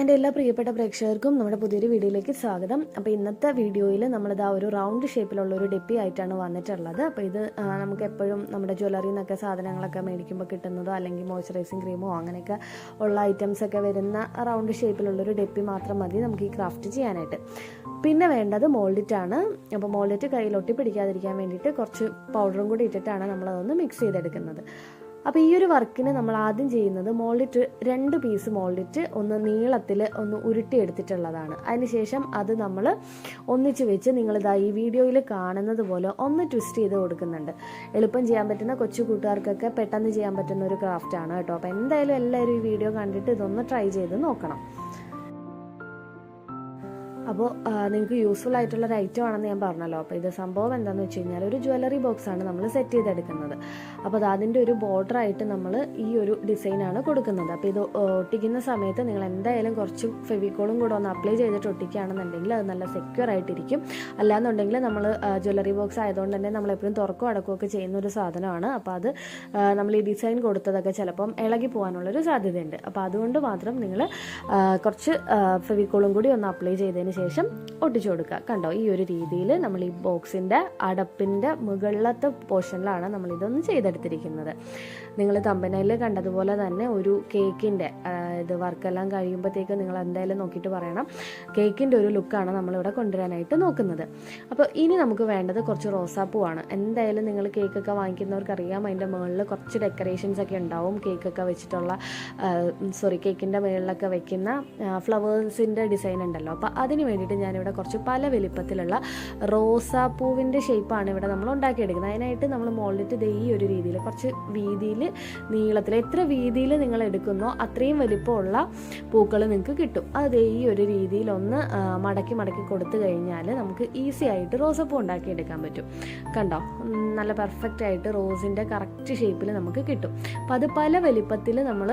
എന്റെ എല്ലാ പ്രിയപ്പെട്ട പ്രേക്ഷകർക്കും നമ്മുടെ പുതിയൊരു വീഡിയോയിലേക്ക് സ്വാഗതം. അപ്പോൾ ഇന്നത്തെ വീഡിയോയിൽ നമ്മളിത് ആ ഒരു റൗണ്ട് ഷേപ്പിലുള്ള ഒരു ഡെപ്പി ആയിട്ടാണ് വന്നിട്ടുള്ളത്. അപ്പോൾ ഇത് നമുക്ക് എപ്പോഴും നമ്മുടെ ജ്വല്ലറിയിൽ നിന്നൊക്കെ സാധനങ്ങളൊക്കെ മേടിക്കുമ്പോൾ കിട്ടുന്നതോ അല്ലെങ്കിൽ മോയ്സ്ചറൈസിങ് ക്രീമോ അങ്ങനെയൊക്കെ ഉള്ള ഐറ്റംസ് ഒക്കെ വരുന്ന റൗണ്ട് ഷേപ്പിലുള്ളൊരു ഡെപ്പി മാത്രം മതി നമുക്ക് ഈ ക്രാഫ്റ്റ് ചെയ്യാനായിട്ട്. പിന്നെ വേണ്ടത് മോൾഡിറ്റ് ആണ്. അപ്പോൾ മോൾഡിറ്റ് കയ്യിൽ ഒട്ടി പിടിക്കാതിരിക്കാൻ വേണ്ടിയിട്ട് കുറച്ച് പൗഡറും കൂടി ഇട്ടിട്ടാണ് നമ്മളതൊന്ന് മിക്സ് ചെയ്തെടുക്കുന്നത്. അപ്പോൾ ഈ ഒരു വർക്കിന് നമ്മൾ ആദ്യം ചെയ്യുന്നത് മോൾഡിറ്റ് രണ്ട് പീസ് മോൾഡിറ്റ് ഒന്ന് നീളത്തിൽ ഒന്ന് ഉരുട്ടി ഉരുട്ടിയെടുത്തിട്ടുള്ളതാണ് അതിനുശേഷം അത് നമ്മൾ ഒന്നിച്ച് വെച്ച് നിങ്ങളിതാ ഈ വീഡിയോയിൽ കാണുന്നത് പോലെ ഒന്ന് ട്വിസ്റ്റ് ചെയ്ത് കൊടുക്കുന്നുണ്ട്. എളുപ്പം ചെയ്യാൻ പറ്റുന്ന കൊച്ചു കൂട്ടുകാർക്കൊക്കെ പെട്ടെന്ന് ചെയ്യാൻ പറ്റുന്ന ഒരു ക്രാഫ്റ്റാണ് കേട്ടോ. അപ്പോൾ എന്തായാലും എല്ലാവരും ഈ വീഡിയോ കണ്ടിട്ട് ഇതൊന്ന് ട്രൈ ചെയ്ത് നോക്കണം. അപ്പോൾ നിങ്ങൾക്ക് യൂസ്ഫുൾ ആയിട്ടുള്ള ഒരു ഐറ്റം ആണെന്ന് ഞാൻ പറഞ്ഞല്ലോ. അപ്പോൾ ഇത് സംഭവം എന്താണെന്ന് വെച്ച് കഴിഞ്ഞാൽ ഒരു ജ്വല്ലറി ബോക്സ് ആണ് നമ്മൾ സെറ്റ് ചെയ്തെടുക്കുന്നത്. അപ്പോൾ അത് അതിന്റെ ഒരു ബോർഡർ ആയിട്ട് നമ്മൾ ഈ ഒരു ഡിസൈനാണ് കൊടുക്കുന്നത്. അപ്പോൾ ഇത് ഒട്ടിക്കുന്ന സമയത്ത് നിങ്ങൾ എന്തായാലും കുറച്ച് ഫെവിക്കോളും കൂടെ ഒന്ന് അപ്ലൈ ചെയ്തിട്ട് ഒട്ടിക്കുകയാണെന്നുണ്ടെങ്കിൽ അത് നല്ല സെക്യൂർ ആയിട്ടിരിക്കും. അല്ലാന്നുണ്ടെങ്കിൽ നമ്മൾ ജ്വല്ലറി ബോക്സ് ആയതുകൊണ്ട് തന്നെ നമ്മൾ എപ്പോഴും തുറക്കും അടക്കുകയൊക്കെ ചെയ്യുന്ന ഒരു സാധനമാണ്. അപ്പോൾ അത് നമ്മൾ ഈ ഡിസൈൻ കൊടുത്തതൊക്കെ ചിലപ്പം ഇളകി പോകാനുള്ളൊരു സാധ്യതയുണ്ട്. അപ്പോൾ അതുകൊണ്ട് മാത്രം നിങ്ങൾ കുറച്ച് ഫെവിക്കോളും കൂടി ഒന്ന് അപ്ലൈ ചെയ്തതിന് ശേഷം ഒട്ടിച്ചു കൊടുക്കുക. കണ്ടോ ഈ ഒരു രീതിയിൽ നമ്മൾ ഈ ബോക്സിന്റെ അടപ്പിന്റെ മുകളിലത്തെ പോർഷനിലാണ് നമ്മൾ ഇതൊന്ന് ചെയ്തെടുത്തിരിക്കുന്നത്. നിങ്ങൾ തമ്പനയിൽ കണ്ടതുപോലെ തന്നെ ഒരു കേക്കിന്റെ ഇത് വർക്കെല്ലാം കഴിയുമ്പോഴത്തേക്ക് നിങ്ങൾ എന്തായാലും നോക്കിയിട്ട് പറയണം. കേക്കിന്റെ ഒരു ലുക്കാണ് നമ്മളിവിടെ കൊണ്ടുവരാനായിട്ട് നോക്കുന്നത്. അപ്പോൾ ഇനി നമുക്ക് വേണ്ടത് കുറച്ച് റോസാപ്പൂവാണ്. എന്തായാലും നിങ്ങൾ കേക്കൊക്കെ വാങ്ങിക്കുന്നവർക്ക് അറിയാം അതിന്റെ മുകളിൽ കുറച്ച് ഡെക്കറേഷൻസ് ഒക്കെ ഉണ്ടാവും. കേക്കൊക്കെ വെച്ചിട്ടുള്ള സോറി കേക്കിന്റെ മുകളിലൊക്കെ വെക്കുന്ന ഫ്ലവേഴ്സിന്റെ ഡിസൈൻ ഉണ്ടല്ലോ. അപ്പോൾ അതിന് വേണ്ടിയിട്ട് ഞാനിവിടെ കുറച്ച് പല വലിപ്പത്തിലുള്ള റോസാപ്പൂവിന്റെ ഷേപ്പാണ് ഇവിടെ നമ്മൾ ഉണ്ടാക്കിയെടുക്കുന്നത്. അതിനായിട്ട് നമ്മൾ മോളിലിട്ട് ദേ ഈ ഒരു രീതിയിൽ കുറച്ച് വീതിയിൽ നീളത്തിൽ എത്ര വീതിയിൽ നിങ്ങൾ എടുക്കുന്നോ അത്രയും വലിപ്പമുള്ള പൂക്കൾ നിങ്ങൾക്ക് കിട്ടും. അത് ഈ ഒരു രീതിയിൽ ഒന്ന് മടക്കി മടക്കി കൊടുത്തു കഴിഞ്ഞാൽ നമുക്ക് ഈസി ആയിട്ട് റോസപ്പൂ ഉണ്ടാക്കിയെടുക്കാൻ പറ്റും. കണ്ടോ? നല്ല പെർഫെക്റ്റ് ആയിട്ട് റോസിന്റെ കറക്റ്റ് ഷേപ്പിൽ നമുക്ക് കിട്ടും. അപ്പോൾ അത് പല വലിപ്പത്തിൽ നമ്മൾ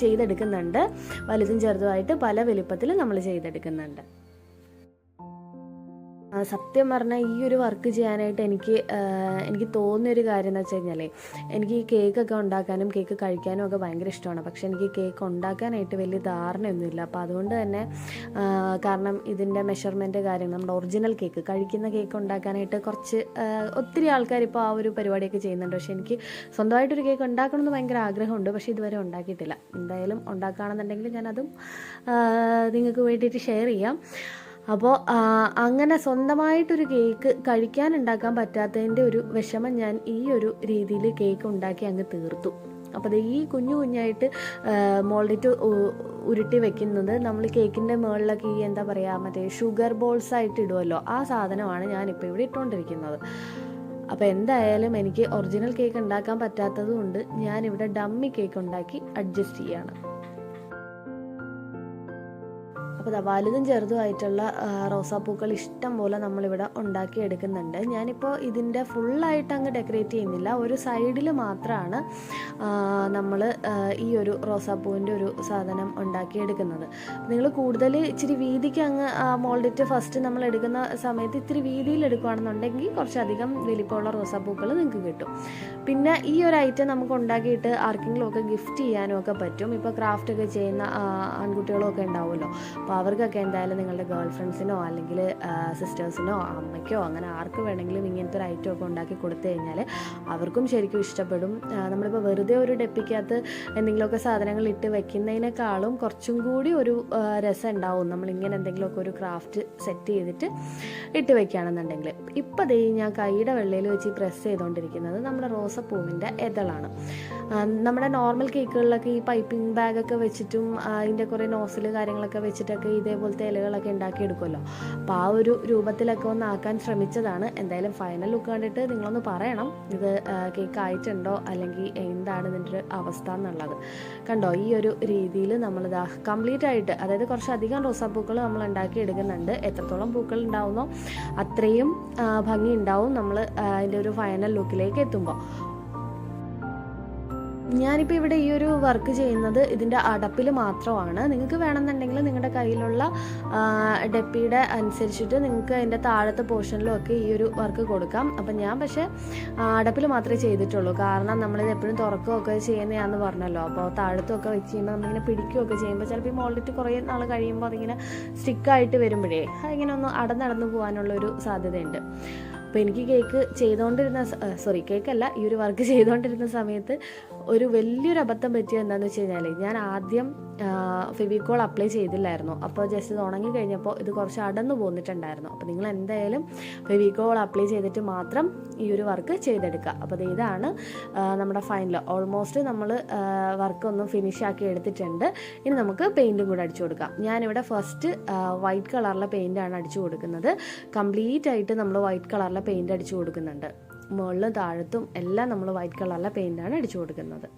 ചെയ്തെടുക്കുന്നുണ്ട്. വലുതും ചെറുതുമായിട്ട് പല വലിപ്പത്തിൽ നമ്മൾ ചെയ്തെടുക്കുന്നുണ്ട്. സത്യം പറഞ്ഞാൽ ഈ ഒരു വർക്ക് ചെയ്യാനായിട്ട് എനിക്ക് എനിക്ക് തോന്നിയ ഒരു കാര്യം എന്ന് വെച്ച് കഴിഞ്ഞാൽ എനിക്ക് ഈ കേക്കൊക്കെ ഉണ്ടാക്കാനും കേക്ക് കഴിക്കാനും ഒക്കെ ഭയങ്കര ഇഷ്ടമാണ്. പക്ഷെ എനിക്ക് കേക്ക് ഉണ്ടാക്കാനായിട്ട് വലിയ ധാരണയൊന്നുമില്ല. അപ്പോൾ അതുകൊണ്ട് തന്നെ കാരണം ഇതിന്റെ മെഷർമെന്റ് കാര്യങ്ങൾ നമ്മുടെ ഒറിജിനൽ കേക്ക് കഴിക്കുന്ന കേക്ക് ഉണ്ടാക്കാനായിട്ട് കുറച്ച് ഒത്തിരി ആൾക്കാർ ഇപ്പോൾ ആ ഒരു പരിപാടിയൊക്കെ ചെയ്യുന്നുണ്ട്. പക്ഷേ എനിക്ക് സ്വന്തമായിട്ടൊരു കേക്ക് ഉണ്ടാക്കണമെന്ന് ഭയങ്കര ആഗ്രഹമുണ്ട്. പക്ഷേ ഇതുവരെ ഉണ്ടാക്കിയിട്ടില്ല. എന്തായാലും ഉണ്ടാക്കുകയാണെന്നുണ്ടെങ്കിൽ ഞാനതും നിങ്ങൾക്ക് വേണ്ടിയിട്ട് ഷെയർ ചെയ്യാം. അപ്പോൾ അങ്ങനെ സ്വന്തമായിട്ടൊരു കേക്ക് കഴിക്കാൻ ഉണ്ടാക്കാൻ പറ്റാത്തതിന്റെ ഒരു വിഷമം ഞാൻ ഈ ഒരു രീതിയിൽ കേക്ക് ഉണ്ടാക്കി അങ്ങ് തീർത്തു. അപ്പോൾ അത് ഈ കുഞ്ഞു കുഞ്ഞായിട്ട് മോൾഡിറ്റ് ഉരുട്ടി വെക്കുന്നത് നമ്മൾ കേക്കിന്റെ മുകളിലൊക്കെ ഈ എന്താ പറയുക മറ്റേ ഷുഗർ ബോൾസ് ആയിട്ട് ഇടുമല്ലോ ആ സാധനമാണ് ഞാനിപ്പോൾ ഇവിടെ ഇട്ടുകൊണ്ടിരിക്കുന്നത് അപ്പോൾ എന്തായാലും എനിക്ക് ഒറിജിനൽ കേക്ക് ഉണ്ടാക്കാൻ പറ്റാത്തത് കൊണ്ട് ഞാനിവിടെ ഡമ്മി കേക്ക് ഉണ്ടാക്കി അഡ്ജസ്റ്റ് ചെയ്യാണ്. അപ്പോൾ വലുതും ചെറുതുമായിട്ടുള്ള റോസാപ്പൂക്കൾ ഇഷ്ടം പോലെ നമ്മളിവിടെ ഉണ്ടാക്കി എടുക്കുന്നുണ്ട്. ഞാനിപ്പോൾ ഇതിന്റെ ഫുള്ളായിട്ട് അങ്ങ് ഡെക്കറേറ്റ് ചെയ്യുന്നില്ല. ഒരു സൈഡിൽ മാത്രമാണ് നമ്മൾ ഈ ഒരു റോസാപ്പൂവിന്റെ ഒരു സാധനം ഉണ്ടാക്കി എടുക്കുന്നത്. നിങ്ങൾ കൂടുതൽ ഇച്ചിരി വീതിക്ക് അങ്ങ് മോൾഡിറ്റ് ഫസ്റ്റ് നമ്മൾ എടുക്കുന്ന സമയത്ത് ഇത്തിരി വീതിയിൽ എടുക്കുകയാണെന്നുണ്ടെങ്കിൽ കുറച്ചധികം വലിപ്പമുള്ള റോസാപ്പൂക്കൾ നിങ്ങൾക്ക് കിട്ടും. പിന്നെ ഈ ഒരു ഐറ്റം നമുക്ക് ഉണ്ടാക്കിയിട്ട് ആർക്കെങ്കിലും ഒക്കെ ഗിഫ്റ്റ് ചെയ്യാനും ഒക്കെ പറ്റും. ഇപ്പോൾ ക്രാഫ്റ്റ് ഒക്കെ ചെയ്യുന്ന ആൺകുട്ടികളൊക്കെ ഉണ്ടാവുമല്ലോ. അപ്പോൾ അവർക്കൊക്കെ എന്തായാലും നിങ്ങളുടെ ഗേൾ ഫ്രണ്ട്സിനോ അല്ലെങ്കിൽ സിസ്റ്റേഴ്സിനോ അമ്മയ്ക്കോ അങ്ങനെ ആർക്ക് വേണമെങ്കിലും ഇങ്ങനത്തെ ഒരു ഐറ്റം ഒക്കെ ഉണ്ടാക്കി കൊടുത്തു കഴിഞ്ഞാൽ അവർക്കും ശരിക്കും ഇഷ്ടപ്പെടും. നമ്മളിപ്പോൾ വെറുതെ ഒരു ഡെപ്പിക്കകത്ത് എന്തെങ്കിലുമൊക്കെ സാധനങ്ങൾ ഇട്ട് വെക്കുന്നതിനേക്കാളും കുറച്ചും കൂടി ഒരു രസം ഉണ്ടാവും. നമ്മൾ ഇങ്ങനെ എന്തെങ്കിലുമൊക്കെ ഒരു ക്രാഫ്റ്റ് സെറ്റ് ചെയ്തിട്ട് ഇട്ട് വെക്കുകയാണെന്നുണ്ടെങ്കിൽ. ഇപ്പോൾ ദേ ഞാൻ കൈയുടെ വെള്ളയിൽ വെച്ച് പ്രസ് ചെയ്തുകൊണ്ടിരിക്കുന്നത് നമ്മുടെ റോസപ്പൂവിന്റെ എതളാണ്. നമ്മുടെ നോർമൽ കേക്കുകളിലൊക്കെ ഈ പൈപ്പിംഗ് ബാഗൊക്കെ വെച്ചിട്ടും അതിന്റെ കുറേ നോസിൽ കാര്യങ്ങളൊക്കെ വെച്ചിട്ടൊക്കെ ഇതേപോലത്തെ ഇലകളൊക്കെ ഉണ്ടാക്കിയെടുക്കുമല്ലോ. അപ്പോൾ ആ ഒരു രൂപത്തിലൊക്കെ ഒന്ന് ആക്കാൻ ശ്രമിച്ചതാണ്. എന്തായാലും ഫൈനൽ ലുക്ക് കണ്ടിട്ട് നിങ്ങളൊന്ന് പറയണം ഇത് കേക്ക് ആയിട്ടുണ്ടോ? അല്ലെങ്കിൽ എന്താണ് ഇതിന്റെ ഒരു അവസ്ഥ എന്നുള്ളത്. കണ്ടോ ഈ ഒരു രീതിയിൽ നമ്മളിതാ കംപ്ലീറ്റ് ആയിട്ട് അതായത് കുറച്ചധികം റോസാപ്പൂക്കൾ നമ്മൾ ഉണ്ടാക്കി എടുക്കുന്നുണ്ട്. എത്രത്തോളം പൂക്കൾ ഉണ്ടാവുന്നോ അത്രയും ഭംഗി ഉണ്ടാവും നമ്മൾ അതിന്റെ ഒരു ഫൈനൽ ലുക്കിലേക്ക് എത്തുമ്പോൾ. ഞാനിപ്പോൾ ഇവിടെ ഈ ഒരു വർക്ക് ചെയ്യുന്നത് ഇതിന്റെ അടപ്പിൽ മാത്രമാണ്. നിങ്ങൾക്ക് വേണമെന്നുണ്ടെങ്കിൽ നിങ്ങളുടെ കയ്യിലുള്ള ഡെപ്പിയുടെ അനുസരിച്ചിട്ട് നിങ്ങൾക്ക് അതിന്റെ താഴത്തെ പോർഷനിലും ഒക്കെ ഈ ഒരു വർക്ക് കൊടുക്കാം. അപ്പം ഞാൻ പക്ഷേ അടപ്പിൽ മാത്രമേ ചെയ്തിട്ടുള്ളൂ. കാരണം നമ്മളിത് എപ്പോഴും തുറക്കുകയൊക്കെ ചെയ്യുന്നതാണെന്ന് പറഞ്ഞല്ലോ. അപ്പോൾ താഴത്തൊക്കെ വെച്ച് ചെയ്യുമ്പോൾ നമ്മളിങ്ങനെ പിടിക്കുകയൊക്കെ ചെയ്യുമ്പോൾ ചിലപ്പോൾ ഈ മോൾഡിറ്റ് കുറേ നാൾ കഴിയുമ്പോൾ അതിങ്ങനെ സ്റ്റിക്കായിട്ട് വരുമ്പോഴേ അതിങ്ങനെ ഒന്ന് അടന്നടന്ന് പോകാനുള്ളൊരു സാധ്യതയുണ്ട്. അപ്പോൾ എനിക്ക് കേക്ക് ചെയ്തുകൊണ്ടിരുന്ന സോറി കേക്കല്ല ഈ ഒരു വർക്ക് ചെയ്തുകൊണ്ടിരുന്ന സമയത്ത് ഒരു വലിയൊരു അബദ്ധം പറ്റിയത് എന്താണെന്ന് വെച്ച് കഴിഞ്ഞാൽ ഞാൻ ആദ്യം ഫെവിക്കോൾ അപ്ലൈ ചെയ്തില്ലായിരുന്നു. അപ്പോൾ ജസ്റ്റ് ഇത് ഉണങ്ങി കഴിഞ്ഞപ്പോൾ ഇത് കുറച്ച് അടന്നു പോന്നിട്ടുണ്ടായിരുന്നു. അപ്പോൾ നിങ്ങൾ എന്തായാലും ഫെവിക്കോൾ അപ്ലൈ ചെയ്തിട്ട് മാത്രം ഈ ഒരു വർക്ക് ചെയ്തെടുക്കുക. അപ്പോൾ ഇതാണ് നമ്മുടെ ഫൈനൽ. ഓൾമോസ്റ്റ് നമ്മൾ വർക്ക് ഒന്ന് ഫിനിഷ് ആക്കി എടുത്തിട്ടുണ്ട്. ഇനി നമുക്ക് പെയിന്റും കൂടെ അടിച്ചു കൊടുക്കാം. ഞാനിവിടെ ഫസ്റ്റ് വൈറ്റ് കളറിലെ പെയിന്റാണ് അടിച്ചു കൊടുക്കുന്നത്. കംപ്ലീറ്റ് ആയിട്ട് നമ്മൾ വൈറ്റ് കളറിലെ പെയിന്റ് അടിച്ചു കൊടുക്കുന്നുണ്ട്. മുകളിലും താഴത്തും എല്ലാം നമ്മൾ വൈറ്റ് കളറിലെ പെയിന്റാണ് അടിച്ചു കൊടുക്കുന്നത്.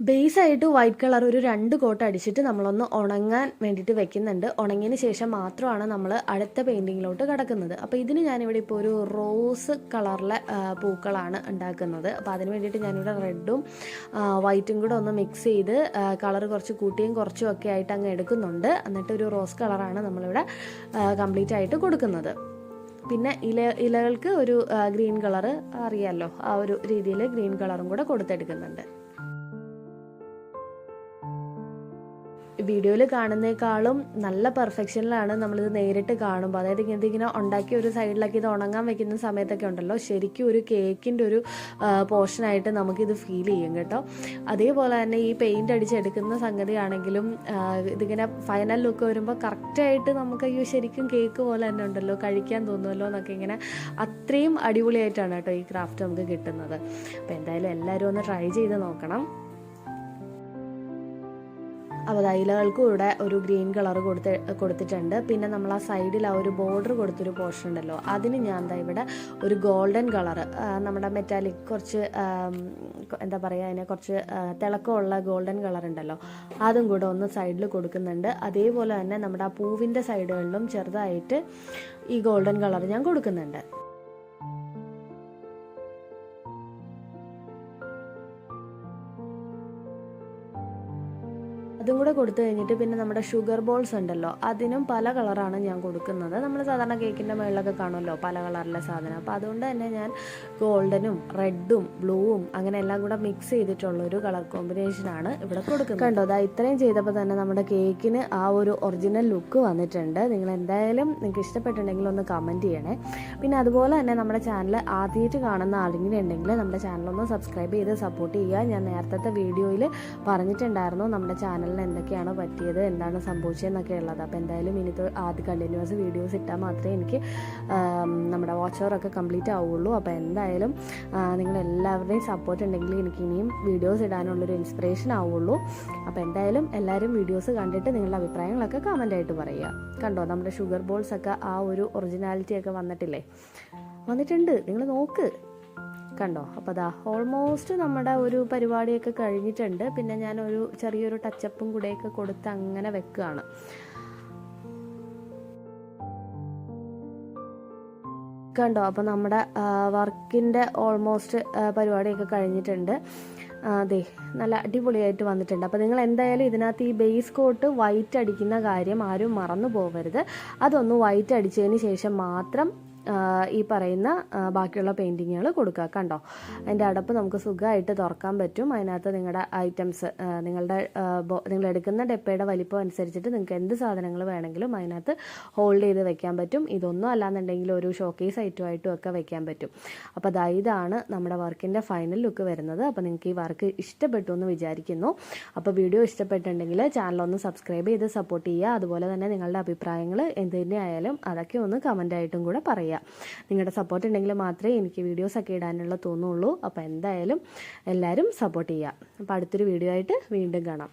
ബേസ് ആയിട്ട് വൈറ്റ് കളർ ഒരു രണ്ട് കോട്ട് അടിച്ചിട്ട് നമ്മളൊന്ന് ഉണങ്ങാൻ വേണ്ടിയിട്ട് വെക്കുന്നുണ്ട്. ഉണങ്ങിയതിന് ശേഷം മാത്രമാണ് നമ്മൾ അടുത്ത പെയിന്റിങ്ങിലോട്ട് കിടക്കുന്നത്. അപ്പോൾ ഇതിന് ഞാനിവിടെ ഇപ്പോൾ ഒരു റോസ് കളറിലെ പൂക്കളാണ് ഉണ്ടാക്കുന്നത്. അപ്പോൾ അതിന് വേണ്ടിയിട്ട് ഞാനിവിടെ റെഡും വൈറ്റും കൂടെ ഒന്ന് മിക്സ് ചെയ്ത് കളർ കുറച്ച് കൂട്ടിയും കുറച്ചും ഒക്കെ ആയിട്ട് അങ്ങ് എടുക്കുന്നുണ്ട്. എന്നിട്ട് ഒരു റോസ് കളറാണ് നമ്മളിവിടെ കംപ്ലീറ്റ് ആയിട്ട് കൊടുക്കുന്നത്. പിന്നെ ഇല ഇലകൾക്ക് ഒരു ഗ്രീൻ കളർ അറിയാമല്ലോ ആ ഒരു രീതിയിൽ ഗ്രീൻ കളറും കൂടെ കൊടുത്തെടുക്കുന്നുണ്ട്. വീഡിയോയിൽ കാണുന്നേക്കാളും നല്ല പെർഫെക്ഷനിലാണ് നമ്മളിത് നേരിട്ട് കാണുമ്പോൾ അതായത് ഇങ്ങനത്തെ ഇങ്ങനെ ഉണ്ടാക്കി ഒരു സൈഡിലാക്കി ഇത് ഉണങ്ങാൻ വെക്കുന്ന സമയത്തൊക്കെ ഉണ്ടല്ലോ. ശരിക്കും ഒരു കേക്കിന്റെ ഒരു പോർഷനായിട്ട് നമുക്കിത് ഫീൽ ചെയ്യും കേട്ടോ. അതേപോലെ തന്നെ ഈ പെയിന്റ് അടിച്ചെടുക്കുന്ന സംഗതിയാണെങ്കിലും ഇതിങ്ങനെ ഫൈനൽ ലുക്ക് വരുമ്പോൾ കറക്റ്റായിട്ട് നമുക്ക് അയ്യോ ശരിക്കും കേക്ക് പോലെ തന്നെ ഉണ്ടല്ലോ കഴിക്കാൻ തോന്നുമല്ലോ എന്നൊക്കെ ഇങ്ങനെ അത്രയും അടിപൊളിയായിട്ടാണ് കേട്ടോ ഈ ക്രാഫ്റ്റ് നമുക്ക് കിട്ടുന്നത്. അപ്പോൾ എന്തായാലും എല്ലാവരും ഒന്ന് ട്രൈ ചെയ്ത് നോക്കണം. അപ്പോൾ തൈലകൾക്കും ഇവിടെ ഒരു ഗ്രീൻ കളർ കൊടുത്ത് കൊടുത്തിട്ടുണ്ട്. പിന്നെ നമ്മൾ ആ സൈഡിൽ ആ ഒരു ബോർഡർ കൊടുത്തൊരു പോർഷൻ ഉണ്ടല്ലോ അതിന് ഞാൻ എന്താ ഇവിടെ ഒരു ഗോൾഡൻ കളർ നമ്മുടെ മെറ്റാലിക് കുറച്ച് എന്താ പറയുക അതിനെ കുറച്ച് തിളക്കമുള്ള ഗോൾഡൻ കളർ ഉണ്ടല്ലോ അതും കൂടെ ഒന്ന് സൈഡിൽ കൊടുക്കുന്നുണ്ട്. അതേപോലെ തന്നെ നമ്മുടെ ആ പൂവിന്റെ സൈഡുകളിലും ചെറുതായിട്ട് ഈ ഗോൾഡൻ കളർ ഞാൻ കൊടുക്കുന്നുണ്ട്. അതും കൂടെ കൊടുത്തു കഴിഞ്ഞിട്ട് പിന്നെ നമ്മുടെ ഷുഗർ ബോൾസ് ഉണ്ടല്ലോ അതിനും പല കളറാണ് ഞാൻ കൊടുക്കുന്നത്. നമ്മൾ സാധാരണ കേക്കിന്റെ മുകളിലൊക്കെ കാണുമല്ലോ പല കളറിലെ സാധനം. അപ്പോൾ അതുകൊണ്ട് തന്നെ ഞാൻ ഗോൾഡനും റെഡും ബ്ലൂവും അങ്ങനെ എല്ലാം കൂടെ മിക്സ് ചെയ്തിട്ടുള്ളൊരു കളർ കോമ്പിനേഷനാണ് ഇവിടെ കൊടുക്കുന്നത്. കണ്ടോ അതാ ഇത്രയും ചെയ്തപ്പോൾ തന്നെ നമ്മുടെ കേക്കിന് ആ ഒരു ഒറിജിനൽ ലുക്ക് വന്നിട്ടുണ്ട്. നിങ്ങൾ എന്തായാലും നിങ്ങൾക്ക് ഇഷ്ടപ്പെട്ടിട്ടുണ്ടെങ്കിൽ ഒന്ന് കമന്റ് ചെയ്യണേ. പിന്നെ അതുപോലെ തന്നെ നമ്മുടെ ചാനൽ ആദ്യമായിട്ട് കാണുന്ന ആരെങ്കിലും ഉണ്ടെങ്കിൽ നമ്മുടെ ചാനലൊന്ന് സബ്സ്ക്രൈബ് ചെയ്ത് സപ്പോർട്ട് ചെയ്യുക. ഞാൻ നേരത്തെ വീഡിയോയിൽ പറഞ്ഞിട്ടുണ്ടായിരുന്നു നമ്മുടെ ചാനലിന് എന്തൊക്കെയാണ് പറ്റിയത് എന്താണ് സംഭവിച്ചതെന്നൊക്കെ ഉള്ളത്. അപ്പോൾ എന്തായാലും ഇനി ആദ്യ കണ്ടിന്യൂസ് വീഡിയോസ് ഇട്ടാൽ മാത്രമേ എനിക്ക് നമ്മുടെ വാച്ച് ഒക്കെ കംപ്ലീറ്റ് ആവുള്ളൂ. അപ്പോൾ എന്തായാലും നിങ്ങളെല്ലാവരുടെയും സപ്പോർട്ട് ഉണ്ടെങ്കിൽ എനിക്ക് ഇനിയും വീഡിയോസ് ഇടാനുള്ളൊരു ഇൻസ്പിറേഷൻ ആവുള്ളൂ. അപ്പോൾ എന്തായാലും എല്ലാവരും വീഡിയോസ് കണ്ടിട്ട് നിങ്ങളുടെ അഭിപ്രായങ്ങളൊക്കെ കമന്റ് ആയിട്ട് പറയുക. കണ്ടോ നമ്മുടെ ഷുഗർ ബോൾസ് ഒക്കെ ആ ഒരു ഒറിജിനാലിറ്റി ഒക്കെ വന്നിട്ടില്ലേ? വന്നിട്ടുണ്ട്. നിങ്ങൾ നോക്ക്. കണ്ടോ? അപ്പോൾ അതാ ഓൾമോസ്റ്റ് നമ്മുടെ ഒരു പരിപാടിയൊക്കെ കഴിഞ്ഞിട്ടുണ്ട്. പിന്നെ ഞാൻ ഒരു ചെറിയൊരു ടച്ചപ്പും കൂടെയൊക്കെ കൊടുത്ത് അങ്ങനെ വെക്കുകയാണ്. കണ്ടോ? അപ്പോൾ നമ്മുടെ വർക്കിന്റെ ഓൾമോസ്റ്റ് പരിപാടിയൊക്കെ കഴിഞ്ഞിട്ടുണ്ട്. അതെ നല്ല അടിപൊളിയായിട്ട് വന്നിട്ടുണ്ട്. അപ്പോൾ നിങ്ങൾ എന്തായാലും ഇതിനകത്ത് ഈ ബേസ് കോട്ട് വൈറ്റ് അടിക്കുന്ന കാര്യം ആരും മറന്നു പോകരുത്. അതൊന്ന് വൈറ്റ് അടിച്ചതിന് ശേഷം മാത്രം ഈ പറയുന്ന ബാക്കിയുള്ള പെയിന്റിങ്ങുകൾ കൊടുക്കുക കണ്ടോ? അതിന്റെ അടപ്പ് നമുക്ക് സുഖമായിട്ട് തുറക്കാൻ പറ്റും. അതിനകത്ത് നിങ്ങളുടെ ഐറ്റംസ് നിങ്ങളുടെ നിങ്ങൾ എടുക്കുന്ന ഡെപ്പയുടെ വലിപ്പം അനുസരിച്ചിട്ട് നിങ്ങൾക്ക് എന്ത് സാധനങ്ങൾ വേണമെങ്കിലും അതിനകത്ത് ഹോൾഡ് ചെയ്ത് വെക്കാൻ പറ്റും. ഇതൊന്നും അല്ലാന്നുണ്ടെങ്കിൽ ഒരു ഷോക്കേസ് ഐറ്റമായിട്ടും ഒക്കെ വെക്കാൻ പറ്റും. അപ്പോൾ ദാ ഇതാണ് നമ്മുടെ വർക്കിന്റെ ഫൈനൽ ലുക്ക് വരുന്നത്. അപ്പോൾ നിങ്ങൾക്ക് ഈ വർക്ക് ഇഷ്ടപ്പെട്ടു എന്ന് വിചാരിക്കുന്നു. അപ്പോൾ വീഡിയോ ഇഷ്ടപ്പെട്ടിട്ടുണ്ടെങ്കിൽ ചാനലൊന്ന് സബ്സ്ക്രൈബ് ചെയ്ത് സപ്പോർട്ട് ചെയ്യുക. അതുപോലെ തന്നെ നിങ്ങളുടെ അഭിപ്രായങ്ങൾ എന്ത് തന്നെയായാലും അതൊക്കെ ഒന്ന് കമന്റായിട്ടും കൂടെ പറയുക നിങ്ങളുടെ സപ്പോർട്ട് ഉണ്ടെങ്കിൽ മാത്രമേ എനിക്ക് വീഡിയോസൊക്കെ ഇടാനുള്ള തോന്നുള്ളൂ. അപ്പോൾ എന്തായാലും എല്ലാവരും സപ്പോർട്ട് ചെയ്യുക അപ്പോൾ അടുത്തൊരു വീഡിയോ ആയിട്ട് വീണ്ടും കാണാം.